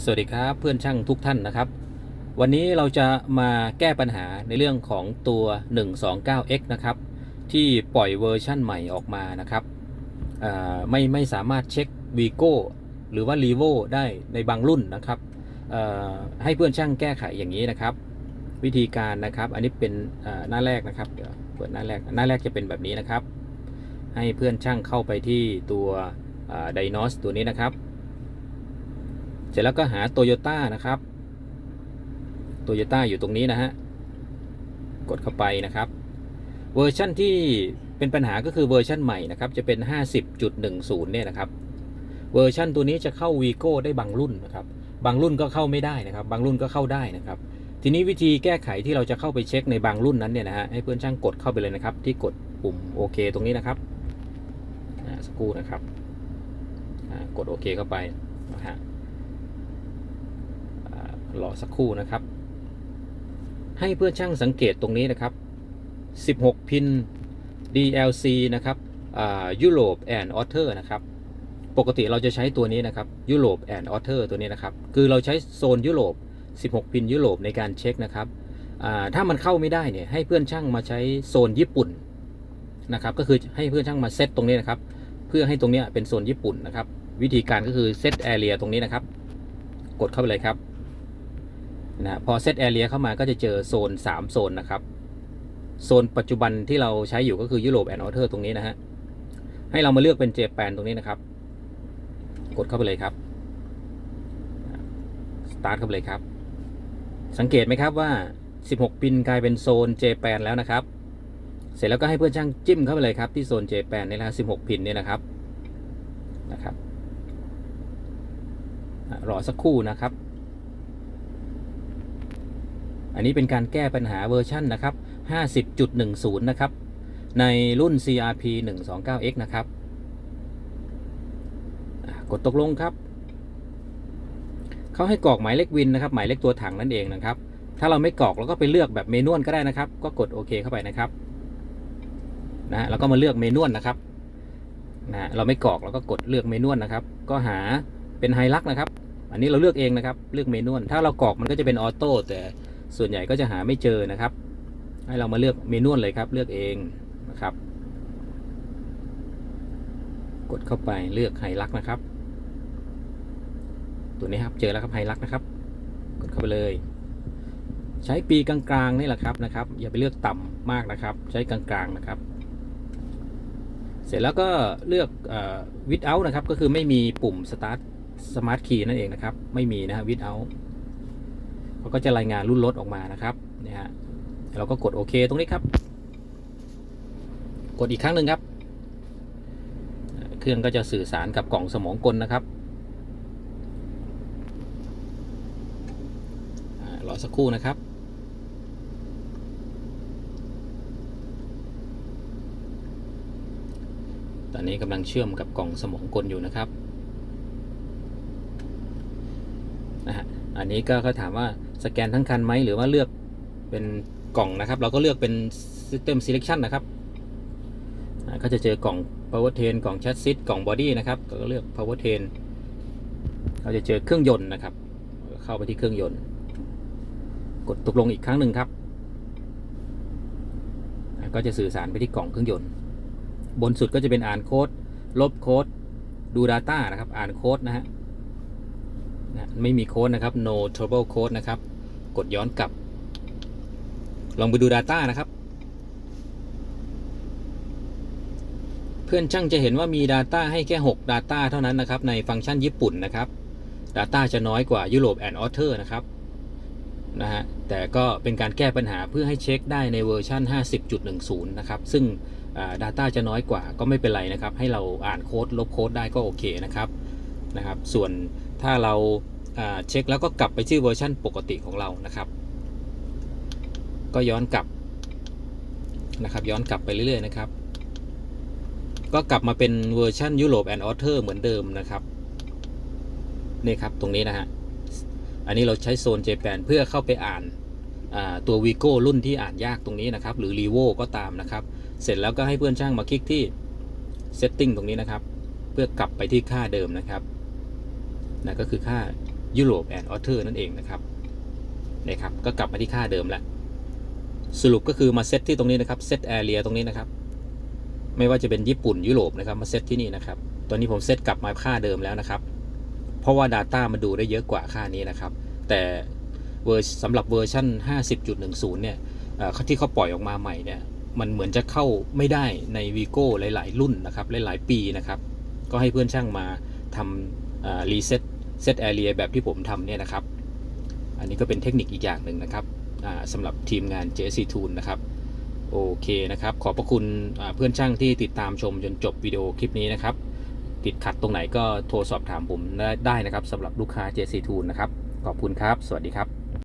สวัสดีครับเพื่อนช่างทุกท่านนะครับ วันนี้เราจะมาแก้ปัญหาในเรื่องของตัว 129x นะครับ ที่ปล่อยเวอร์ชั่นใหม่ออกมานะครับไม่ไม่สามารถเช็ค Vigo หรือว่า r e v o ได้ในบางรุ่นนะครับให้เพื่อนช่างแก้ไขอย่างนี้นะครับ วิธีการนะครับอันนี้เป็นหน้าแรกนะครับเดี๋ยวเปิดหน้าแรกหน้าแรกจะเป็นแบบนี้นะครับ ให้เพื่อนช่างเข้าไปที่ตัวไดโนสตัวนี้นะครับ เสร็จแล้วก็หาโตโยต้านะครับโตโยต้าอยู่ตรงนี้นะฮะ กดเข้าไปนะครับ เวอร์ชั่นที่เป็นปัญหาก็คือเวอร์ชั่นใหม่นะครับ จะเป็น 50.10 เนี่ยนะครับ เวอร์ชั่นตัวนี้จะเข้า Vigo ได้บางรุ่นนะครับ บางรุ่นก็เข้าไม่ได้นะครับ บางรุ่นก็เข้าได้นะครับ ทีนี้วิธีแก้ไขที่เราจะเข้าไปเช็คในบางรุ่นนั้นเนี่ยนะฮะ ให้เพื่อนช่างกดเข้าไปเลยนะครับ ที่กดปุ่มโอเคตรงนี้นะครับสักครู่นะครับ กดโอเคเข้าไปนะฮะ รอสักครู่นะครับ ให้เพื่อนช่างสังเกตตรงนี้นะครับ 16 พิน DLC นะครับยุโรปแอนออเทอร์นะครับ ปกติเราจะใช้ตัวนี้นะครับยุโรปแอนออเทอร์ตัวนี้นะครับ คือเราใช้โซนยุโรป 16 พินยุโรปในการเช็คนะครับอ่าถ้ามันเข้าไม่ได้เนี่ยให้เพื่อนช่างมาใช้โซนญี่ปุ่นนะครับ ก็คือให้เพื่อนช่างมาเซตตรงนี้นะครับ เพื่อให้ตรงนี้เป็นโซนญี่ปุ่นนะครับ วิธีการก็คือเซตแอเรียตรงนี้นะครับ กดเข้าไปเลยครับ นะพอเซตแอเรียเข้ามาก็จะเจอโซน 3 โซนนะครับ โซนปัจจุบันที่เราใช้อยู่ก็คือยุโรปแอนออเทอร์ตรงนี้นะฮะ ให้เรามาเลือกเป็นเจแปนตรงนี้นะครับ กดเข้าไปเลยครับสตาร์ทเข้าไปเลยครับ สังเกตไหมครับว่า 16 ปินกลายเป็นโซนเจแปนแล้วนะครับ เสร็จแล้วก็ให้เพื่อนช่างจิ้มเข้าไปเลยครับที่โซนเจแปนนี่แหละ16พินเนี่ยนะครับนะครับรอสักครู่นะครับ อันนี้เป็นการแก้ปัญหาเวอร์ชันนะครับ 50.10 นะครับ ในรุ่น CRP 129X นะครับ กดตกลงครับ เขาให้กรอกหมายเลขวินนะครับ หมายเลขตัวถังนั่นเองนะครับ ถ้าเราไม่กรอกเราก็ไปเลือกแบบเมนวลก็ได้นะครับ ก็กดโอเคเข้าไปนะครับ นะฮะแล้วก็มาเลือกเมนวลนะครับ นะฮะเราไม่กรอกเราก็กดเลือกเมนวลนะครับ ก็หาเป็นไฮลักนะครับ อันนี้เราเลือกเองนะครับ เลือกเมนวลถ้าเรากรอกมันก็จะเป็นออโต้แต่ ส่วนใหญ่ก็จะหาไม่เจอนะครับ ให้เรามาเลือกเมนวลเลยครับ เลือกเองนะครับ กดเข้าไปเลือกไฮลักนะครับ ตัวนี้ครับเจอแล้วครับไฮลักนะครับ กดเข้าไปเลย ใช้ปีกลางๆนี่แหละครับนะครับ อย่าไปเลือกต่ำมากนะครับ ใช้กลางๆนะครับ เสร็จแล้วก็เลือกวิดเอาท์นะครับก็คือไม่มีปุ่ม start smart key นั่นเองนะครับ ไม่มีนะฮะวิดเอาท์ เขาก็จะรายงานรุ่นรถออกมานะครับเนี่ยฮะเราก็กดโอเคตรงนี้ครับ กดอีกครั้งหนึ่งครับ เครื่องก็จะสื่อสารกับกล่องสมองกลนะครับรอสักครู่นะครับตอนนี้กำลังเชื่อมกับกล่องสมองกลอยู่นะครับ นะฮะอันนี้ก็เขาถามว่าสแกนทั้งคันไหมหรือว่าเลือกเป็นกล่องนะครับ เราก็เลือกเป็น System Selection นะครับก็จะเจอกล่อง Powertrain กล่อง Chassis กล่อง Body นะครับก็เลือก Powertrain เราจะเจอเครื่องยนต์นะครับ เข้าไปที่เครื่องยนต์ กดตกลงอีกครั้งหนึ่งครับ ก็จะสื่อสารไปที่กล่องเครื่องยนต์ บนสุดก็จะเป็นอ่านโค้ด ลบโค้ด ดู Data นะครับ อ่านโค้ดนะฮะ นะไม่มีโค้ดนะครับ no trouble code นะครับ กดย้อนกลับ ลองไปดู Data นะครับ เพื่อนช่างจะเห็นว่ามี Data ให้แค่ 6 Data เท่านั้นนะครับ ในฟังก์ชันญี่ปุ่นนะครับ Data จะน้อยกว่ายุโรปแอนออเทอร์นะครับนะฮะแต่ก็เป็นการแก้ปัญหาเพื่อให้เช็คได้ในเวอร์ชัน50.10 นะครับ ซึ่ง Data จะน้อยกว่าก็ไม่เป็นไรนะครับ ให้เราอ่านโค้ดลบโค้ดได้ก็โอเคนะครับนะครับ ส่วน ถ้าเราเช็คแล้วก็กลับไปที่อเวอร์ชันปกติของเรานะครับ ก็ย้อนกลับนะครับ ย้อนกลับไปเรื่อยๆนะครับ ก็กลับมาเป็นเวอร์ชันยุโรปแอนออเทอร์เหมือนเดิมนะครับนี่ครับตรงนี้นะฮะอันนี้เราใช้โซน J8 เพื่อเข้าไปอ่านตัว Vigo รุ่นที่อ่านยากตรงนี้นะครับ หรือ r e v o ก็ตามนะครับ เสร็จแล้วก็ให้เพื่อนช่างมาคลิกที่ Setting ตรงนี้นะครับ เพื่อกลับไปที่ค่าเดิมนะครับ นะก็คือค่ายุโรปแอนด์ออเทอร์นั่นเองนะครับนี่ยครับก็กลับมาที่ค่าเดิมแล้วสรุปก็คือมาเซตที่ตรงนี้นะครับเซตแอเรียตรงนี้นะครับ ไม่ว่าจะเป็นญี่ปุ่นยุโรปนะครับมาเซตที่นี่นะครับตอนนี้ผมเซตกลับมาค่าเดิมแล้วนะครับ เพราะว่า Data มันดูได้เยอะกว่าค่านี้นะครับ แต่เวอร์สำหรับเวอร์ชัน50.10 เนี่ยเอ่อที่เขาปล่อยออกมาใหม่เนี่ยมันเหมือนจะเข้าไม่ได้ใน Vigo หลาย ๆ รุ่นนะครับหลาย ๆ ปีนะครับ ก็ให้เพื่อนช่างมาทำรีเซ็ต เซตแอเรียแบบที่ผมทำเนี่ยนะครับ อันนี้ก็เป็นเทคนิคอีกอย่างหนึ่งนะครับอ่าสำหรับทีมงาน JC Tool นะครับ โอเคนะครับ ขอบพระคุณเพื่อนช่างที่ติดตามชมจนจบวิดีโอคลิปนี้นะครับ ติดขัดตรงไหนก็โทรสอบถามผมได้ได้นะครับสำหรับลูกค้า JC Tool นะครับ ขอบคุณครับ สวัสดีครับ